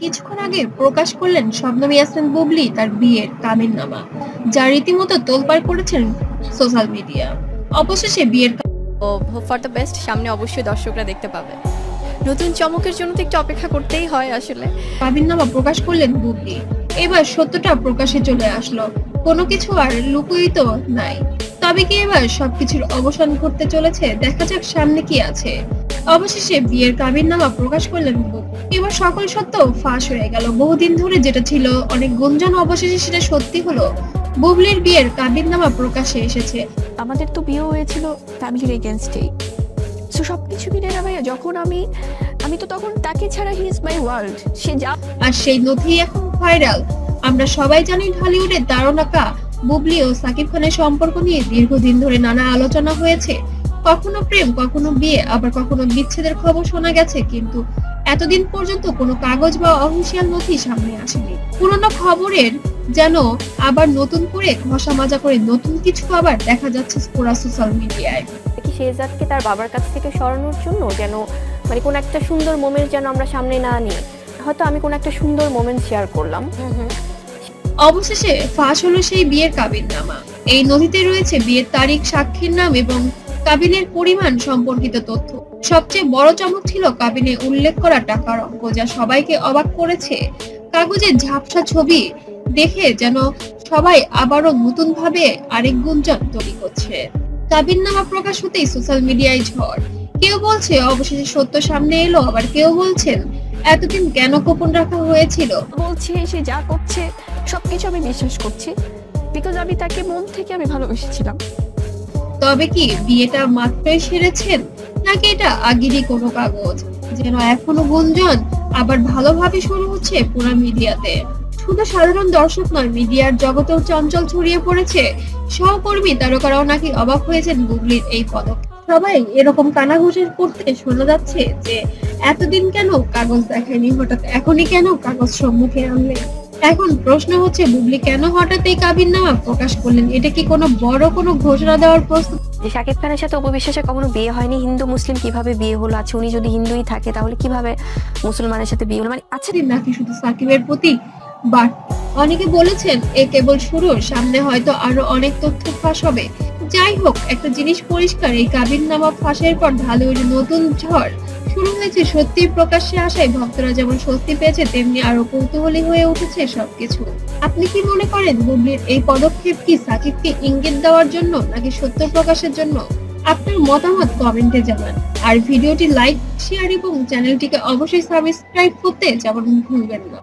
কিছুক্ষণ আগে প্রকাশ করলেন শবনম ইয়াসমিন বুবলি তার বিয়ের নামা যা রীতিমতো তোলপাড় করেছেন সোশ্যাল মিডিয়া। অবশেষে বিয়ের ফর দ্য বেস্ট সামনে অবশ্যই দর্শকরা দেখতে পাবে। নতুন চমকের জন্য তো একটু অপেক্ষা করতেই হয় আসলে। নামা প্রকাশ করলেন বুবলি। এবার সত্যটা প্রকাশে চলে আসলো। কোনো কিছু আর লুকুয়িত নাই। তবে কি এবার সবকিছুর অবসান ঘটতে চলেছে? দেখা যাক সামনে কি আছে। অবশেষে বিয়ের নামা প্রকাশ করলেন এবার সকল সত্য ফাঁস হয়ে গেল। বহুদিন ধরে যেটা ছিল অনেক গুঞ্জন অবশেষে সেটা সত্যি হলো। বুবলির বিয়ের নামা প্রকাশে এসেছে। আমাদের তো বিয়ে হয়েছিল ফ্যামিলির এগেনস্টেই সো সব কিছু মিলে না ভাইয়া যখন আমি আমি তো তখন তাকে ছাড়া হি ইজ মাই ওয়ার্ল্ড। সে যা আর সেই নথি এখন ভাইরাল। আমরা সবাই জানি ঢালিউডের দারুণাকা বুবলি ও সাকিব খানের সম্পর্ক নিয়ে দীর্ঘদিন ধরে নানা আলোচনা হয়েছে। কখনো প্রেম কখনো বিয়ে আবার কখনো বিচ্ছেদের খবর শোনা গেছে কিন্তু এতদিন পর্যন্ত কোনো কাগজ বা অফিসিয়াল নথি সামনে আসেনি। পুরনো খবরের যেন আবার নতুন করে ঘষা মাজা করে নতুন কিছু আবার দেখা যাচ্ছে পুরা সোশ্যাল মিডিয়ায় কি শেহজাদকে তার বাবার কাছ থেকে সরানোর জন্য যেন মানে কোন একটা সুন্দর মোমেন্ট যেন আমরা সামনে না নিই। হয়তো আমি কোন একটা সুন্দর মোমেন্ট শেয়ার করলাম। অবশেষে ফাঁস হলো সেই বিয়ের কাবিননামা। এই নথিতে রয়েছে বিয়ের তারিখ সাক্ষীর নাম এবং কাবিনের পরিমাণ সম্পর্কিত তথ্য। সবচেয়ে বড় চমক ছিল কাবিনে উল্লেখ করা টাকার অঙ্ক, যা সবাইকে অবাক করেছে। কাগজের ঝাপসা ছবি দেখে যেন সবাই আবারও নতুন ভাবে আরেক গুঞ্জন তৈরি করছে। কাবিননামা প্রকাশ হতেই সোশ্যাল মিডিয়ায় ঝড়। কেউ বলছে, অবশেষে সত্য সামনে এলো, আবার কেউ বলছেন, এতদিন কেন গোপন রাখা হয়েছিল? বলছে, সে যা করছে সব কিছু আমি বিশ্বাস করছি। বিকজ আমি তাকে মন থেকে আমি ভালোবেসেছিলাম। তবে কি বিয়েটা মাত্রই সেরেছেন? নাকি এটা আগেরই কোনো কাগজ? যেন এখনও গুঞ্জন আবার ভালোভাবে শুরু হচ্ছে পুরো মিডিয়াতে। শুধু সাধারণ দর্শক নয়, মিডিয়ার জগতেও চঞ্চল ছড়িয়ে পড়েছে। সহকর্মী তারকারাও নাকি অবাক হয়েছেন বুবলির এই পদক। সবাই এরকম কানাঘুষের করতে শোনা যাচ্ছে যে, এতদিন কেন কাগজ দেখায়নি? হঠাৎ এখনই কেন কাগজ সম্মুখে আনলেন? এখন প্রশ্ন হচ্ছে বুবলি কেন হঠাৎ এই কাবিননামা প্রকাশ করলেন? এটা কি কোনো বড় কোনো ঘোষণা দেওয়ার প্রস্তুত? যে শাকিব খানের সাথে অপবিশ্বাসে কখনো বিয়ে হয়নি হিন্দু মুসলিম কীভাবে বিয়ে হলো? আছে উনি যদি হিন্দুই থাকে তাহলে কীভাবে মুসলমানের সাথে বিয়ে হলো? মানে আচ্ছা দিন নাকি শুধু সাকিবের প্রতি? বাট অনেকে বলেছেন এ কেবল শুরু সামনে হয়তো আরও অনেক তথ্য ফাঁস হবে। যাই হোক একটা জিনিস পরিষ্কার এই কাবিন নামা ফাঁসের পর ঢালিউডে নতুন ঝড় শুরু হয়েছে সত্যি প্রকাশ্যে আসায়। ভক্তরা যেমন স্বস্তি পেয়েছে, তেমনি আরও কৌতূহলী হয়ে উঠেছে সবকিছু। আপনি কি মনে করেন বুবলির এই পদক্ষেপ কি সাকিবকে ইঙ্গিত দেওয়ার জন্য নাকি সত্য প্রকাশের জন্য? আপনার মতামত কমেন্টে জানান। আর ভিডিওটি লাইক, শেয়ার এবং চ্যানেলটিকে অবশ্যই সাবস্ক্রাইব করতে যেমন ভুলবেন না।